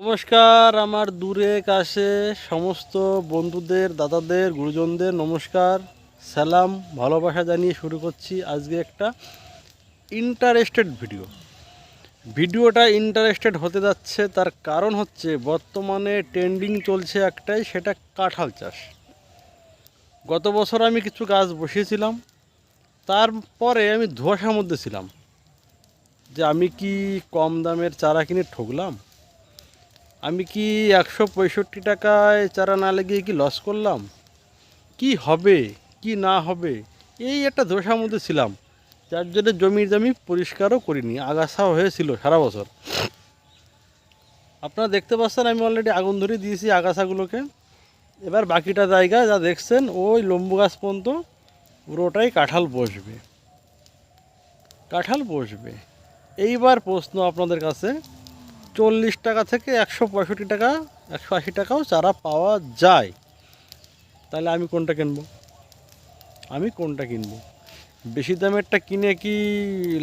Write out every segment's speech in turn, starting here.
নমস্কার, আমার দূরে কাছে সমস্ত বন্ধুদের, দাদাদের, গুরুজনদের নমস্কার, সালাম, ভালোবাসা জানিয়ে শুরু করছি আজকে একটা ইন্টারেস্টেড ভিডিও ভিডিওটা ইন্টারেস্টেড হতে যাচ্ছে, তার কারণ হচ্ছে বর্তমানে ট্রেন্ডিং চলছে একটাই, সেটা কাঁঠাল চাষ। গত বছর আমি কিছু গাছ বসিয়েছিলাম, তারপরে আমি ধোঁয়াশার মধ্যে ছিলাম, যে আমি কি কম দামের চারা কিনে ঠকলাম? আমি কি একশো পঁয়ষট্টি টাকায় চারা না লাগিয়ে কি লস করলাম? কি হবে? কি না হবে? এই একটা দোষার মধ্যে ছিলাম। যার জন্য জমির জমি পরিষ্কারও করিনি, আগাছাও হয়েছিল সারা বছর। আপনারা দেখতে পাচ্ছেন আমি অলরেডি আগুন ধরে দিয়েছি আগাছাগুলোকে। এবার বাকিটা জায়গা যা দেখছেন, ওই লম্বু গাছ পর্যন্ত পুরোটাই কাঁঠাল বসবে। কাঁঠাল বসবে। এইবার প্রশ্ন আপনাদের কাছে চল্লিশ টাকা থেকে একশো পঁয়ষট্টি টাকা, একশো আশি টাকাও চারা পাওয়া যায়। তাহলে আমি কোনটা কিনবো? আমি কোনটা কিনবো? বেশি দামেরটা কিনে কি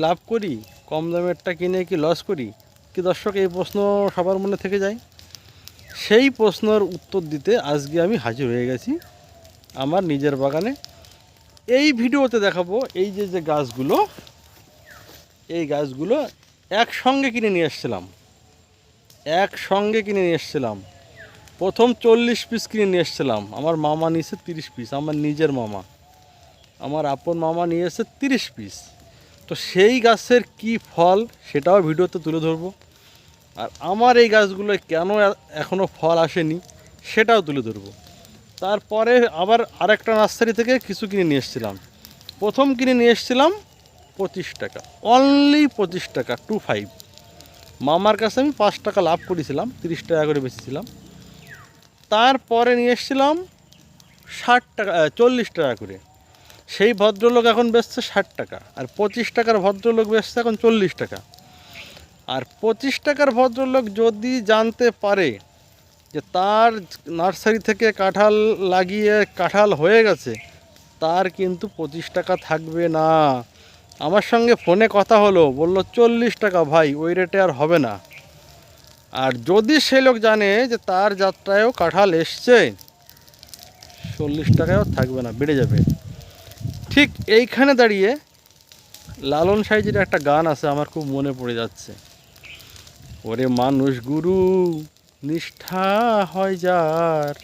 লাভ করি? কম দামেরটা কিনে কি লস করি? কি দর্শক, এই প্রশ্ন সবার মনে থেকে যায়? সেই প্রশ্নের উত্তর দিতে আজকে আমি হাজির হয়ে গেছি আমার নিজের বাগানে। এই ভিডিওতে দেখাবো এই যে যে গাছগুলো, এই গাছগুলো একসঙ্গে কিনে নিয়ে এসেছিলাম। একসঙ্গে কিনে নিয়ে এসেছিলাম। প্রথম চল্লিশ পিস কিনে নিয়ে এসেছিলাম। আমার মামা নিয়েছে তিরিশ পিস আমার নিজের মামা। আমার আপন মামা নিয়ে এসেছে তিরিশ পিস তো সেই গাছের কি ফল সেটাও ভিডিওতে তুলে ধরবো। আর আমার এই গাছগুলো কেন এখনও ফল আসেনি সেটাও তুলে ধরবো। তারপরে আবার আরেকটা নার্সারি থেকে কিছু কিনে নিয়ে এসেছিলাম। প্রথম কিনে নিয়ে এসেছিলাম পঁচিশ টাকা অনলি পঁচিশ টাকা টু ফাইভ মামার কাছে আমি পাঁচ টাকা লাভ করেছিলাম, তিরিশ টাকা করে বেচেছিলাম। তারপরে নিয়ে এসেছিলাম ষাট টাকা চল্লিশ টাকা করে। সেই ভদ্রলোক এখন বেচছে ষাট টাকা, আর পঁচিশ টাকার ভদ্রলোক বেচছে এখন চল্লিশ টাকা। আর পঁচিশ টাকার ভদ্রলোক যদি জানতে পারে যে তার নার্সারি থেকে কাঁঠাল লাগিয়ে, কাঁঠাল হয়ে গেছে, তার কিন্তু পঁচিশ টাকা থাকবে না। আমার সঙ্গে ফোনে কথা হলো, বলল, চল্লিশ টাকা ভাই, ওই রেটে আর হবে না। আর যদি সে লোক জানে যে তার যাত্রায়ও কাঁঠাল এসছে, চল্লিশ টাকায়ও থাকবে না, বেড়ে যাবে। ঠিক এইখানে দাঁড়িয়ে লালন সাইজের একটা গান আছে, আমার খুব মনে পড়ে যাচ্ছে। ওরে মানুষ গুরু, নিষ্ঠা হয় যার।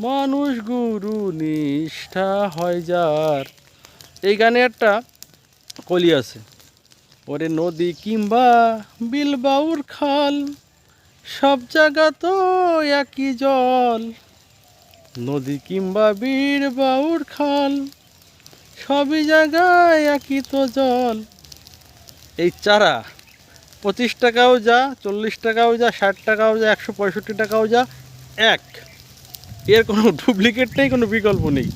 মানুষ গুরু, নিষ্ঠা হয় যার। এই গানে একটা কলি আছে। ওরে নদী কিংবা বিল বাউর খাল, সব জায়গা তো একই জল। নদী কিংবা বীর বাউর খাল, সবই জায়গায় একই তো জল। এই চারা, পঁচিশ টাকাও যা, চল্লিশ টাকাও যা, ষাট টাকাও যা, একশো পঁয়ষট্টি টাকাও যা, এক। এর কোনো ডুপ্লিকেট নেই কোনো বিকল্প নেই।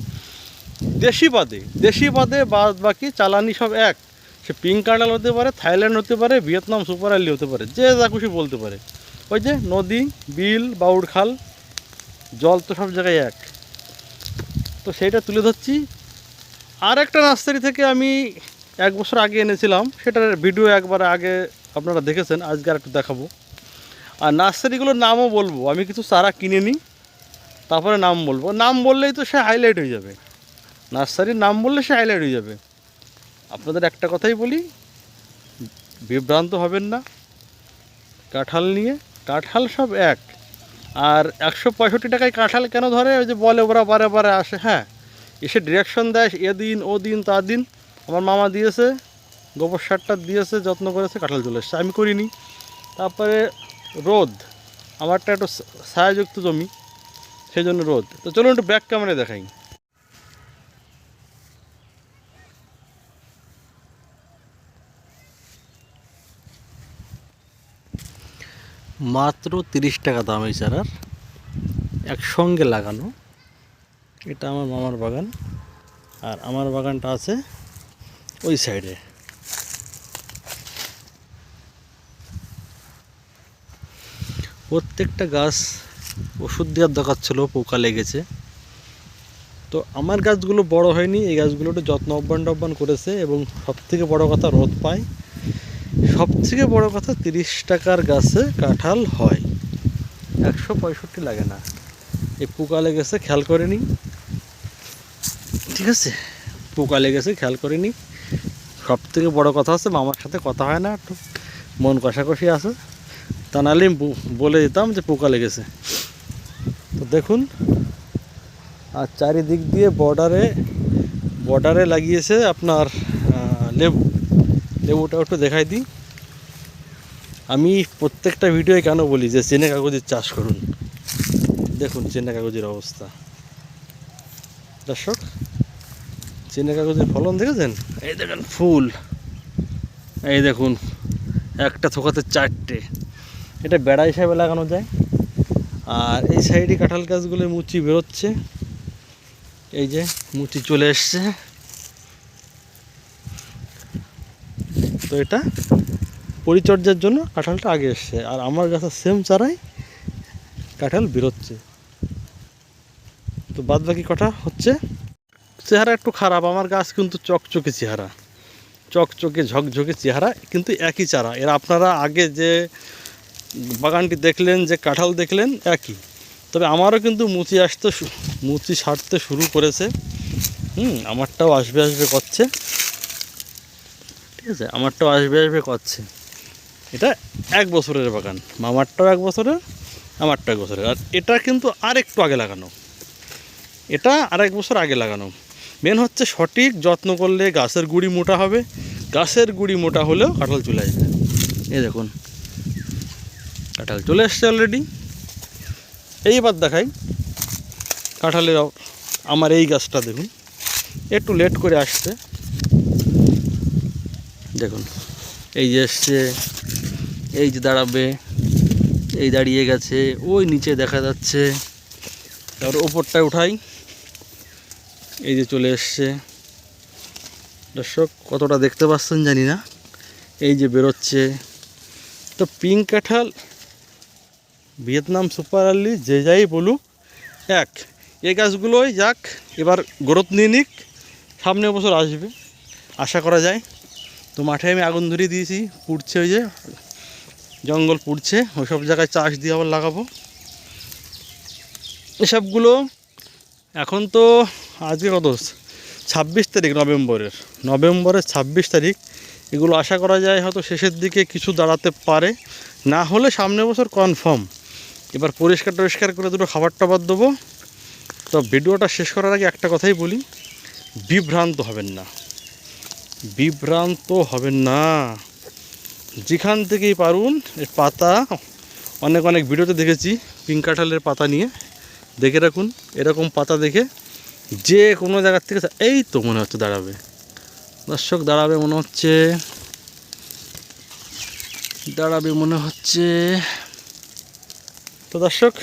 দেশি বাদে দেশি বাদে বাদ বাকি চালানি সব এক। সে পিঙ্ক কার্ডাল হতে পারে থাইল্যান্ড হতে পারে ভিয়েতনাম সুপার আলি হতে পারে, যে যা খুশি বলতে পারে। ওই যে নদী, বিল, বাউড় খাল, জল তো সব জায়গায় এক। তো সেইটা তুলে ধরছি। আর একটা নার্সারি থেকে আমি এক বছর আগে এনেছিলাম, সেটার ভিডিও একবার আগে আপনারা দেখেছেন, আজকে আর একটু দেখাবো। আর নার্সারিগুলোর নামও বলব, আমি কিছু চারা কিনে নিই, তারপরে নাম বলব। নাম বললেই তো সে হাইলাইট হয়ে যাবে। নার্সারির নাম বললে সে হাইলাইট হয়ে যাবে। আপনাদের একটা কথাই বলি, বিভ্রান্ত হবেন না। কাঁঠাল নিয়ে, কাঁঠাল সব এক। আর একশো পঁয়ষট্টি টাকায় কাঁঠাল কেন ধরে? ওই যে বলে ওরা বারে বারে আসে হ্যাঁ। এসে ডিরেকশন দেয়, এ দিন, ও দিন, তা দিন। আমার মামা দিয়েছে, গোবর সারটা দিয়েছে, যত্ন করেছে, কাঁঠাল চলে এসছে। আমি করিনি। তারপরে রোদ। আমারটা একটু ছায়াযুক্ত জমি সেই জন্য রোদ। তো চলুন একটু ব্যাক ক্যামেরায় দেখাই। মাত্র তিরিশ টাকা দাম এই চারার। একসঙ্গে লাগানো। এটা আমার মামার বাগান। আর আমার বাগানটা আছে ওই সাইডে। প্রত্যেকটা গাছ ওষুধ দেওয়ার দরকার ছিল, পোকা লেগেছে। তো আমার গাছগুলো বড় হয়নি, এই গাছগুলো একটু যত্ন অব্যান টব্যান করেছে এবং সবথেকে বড় কথা রোদ পায়। সবথেকে বড় কথা তিরিশ টাকার গাছে কাঁঠাল হয়। একশো পঁয়ষট্টি লাগে না। এই পোকা লেগেছে, খেয়াল করে নিই ঠিক আছে? পোকা লেগেছে, খেয়াল করে নিই সব থেকে বড়ো কথা হচ্ছে, মামার সাথে কথা হয় না, একটু মন কষাকষি আছে। তা নাহলে বলে দিতাম যে পোকা লেগেছে। তো দেখুন, আর চারিদিক দিয়ে বর্ডারে বর্ডারে লাগিয়েছে আপনার লেবু। লেবুটা একটু দেখাই দিই। আমি প্রত্যেকটা ভিডিওয়ে কেন বলি যে, চেনে কাগজের চাষ করুন। দেখুন, চেনে কাগজের অবস্থা। দর্শক, চেনে কাগজের ফলন দেখেছেন? এই দেখেন ফুল। এই দেখুন, একটা থোকাতে চারটে। এটা বেড়া হিসাবে লাগানো যায়। আর এই সাইডে কাঁঠাল গাছগুলো মুচি বেরোচ্ছে। এই যে, মুচি চলে এসছে। তো এটা পরিচর্যার জন্য কাঁঠালটা আগে এসছে। আর আমার গাছের সেম চারাই কাঁঠাল বেরোচ্ছে। তো বাদ বাকি হচ্ছে? চেহারা একটু খারাপ, আমার গাছ কিন্তু চকচকে চেহারা। চকচকে, ঝকঝকে চেহারা, কিন্তু একই চারা। এর আপনারা আগে যে বাগানটি দেখলেন, যে কাঁঠাল দেখলেন, একই। তবে আমারও কিন্তু মুচি আসতে মুচি সারতে শুরু করেছে। হুম, আমারটাও আসবে আসবে, করছে। ঠিক আছে, আমারটাও আসবে আসবে করছে এটা এক বছরের বাগান, মামারটাও এক বছরের, আমারটাও এক বছরের। আর এটা কিন্তু আর একটু আগে লাগানো। এটা আর এক বছর আগে লাগানো। মেন হচ্ছে সঠিক যত্ন করলে গাছের গুড়ি মোটা হবে, গাছের গুড়ি মোটা হলেও কাঁঠাল চলে আসবে। এই দেখুন, কাঁঠাল চলে এসছে অলরেডি এইবার দেখাই, কাঁঠালের আমার এই গাছটা দেখুন, একটু লেট করে আসছে। দেখুন। এই যে এসছে, এই যে দাঁড়াবে, এই দাঁড়িয়ে গেছে, ওই নিচে দেখা যাচ্ছে। তারপর ওপরটায় উঠাই। এই যে চলে এসছে। দর্শক, কতটা দেখতে পাচ্ছেন জানি না। এই যে বেরোচ্ছে। তো পিঙ্ক কাঁঠাল, ভিয়েতনাম সুপার আর্লি যে যাই বলুক, এক। এই গাছগুলোই যাক, এবার গ্রোথ নিয়ে নিক, সামনে বছর আসবে। আশা করা যায়। তো মাঠে আমি আগুন ধরিয়ে দিয়েছি, পুড়ছে ওই যে, জঙ্গল পুড়ছে, ওইসব জায়গায় চাষ দিয়ে আবার লাগাবো। এসবগুলো এখন তো আজকে কত? ছাব্বিশ তারিখ নভেম্বরের। নভেম্বরের ছাব্বিশ তারিখ, এগুলো আশা করা যায় হয়তো শেষের দিকে কিছু দাঁড়াতে পারে। না হলে সামনে বছর কনফার্ম এবার পরিষ্কার টরিষ্কার করে দুটো খাবার টাবার দেবো। তো ভিডিওটা শেষ করার আগে একটা কথাই বলি, বিভ্রান্ত হবেন না। বিভ্রান্ত হবেন না। যেখান থেকেই পারুন, এর পাতা, অনেক অনেক ভিডিওতে দেখেছি, পিঙ্ক কাঁঠালের পাতা নিয়ে। দেখে রাখুন, এরকম পাতা দেখে যে কোনো জায়গার থেকে এই তো মনে হচ্ছে দাঁড়াবে। দর্শক, দাঁড়াবে মনে হচ্ছে। দাঁড়াবে মনে হচ্ছে। তো দর্শক,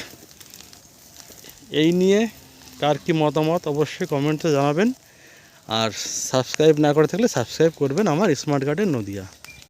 এই নিয়ে কার কি মতামত অবশ্যই কমেন্টে জানাবেন। আর সাবস্ক্রাইব না করে থাকলে সাবস্ক্রাইব করবেন আমার স্মার্ট গার্ডেন নদিয়া।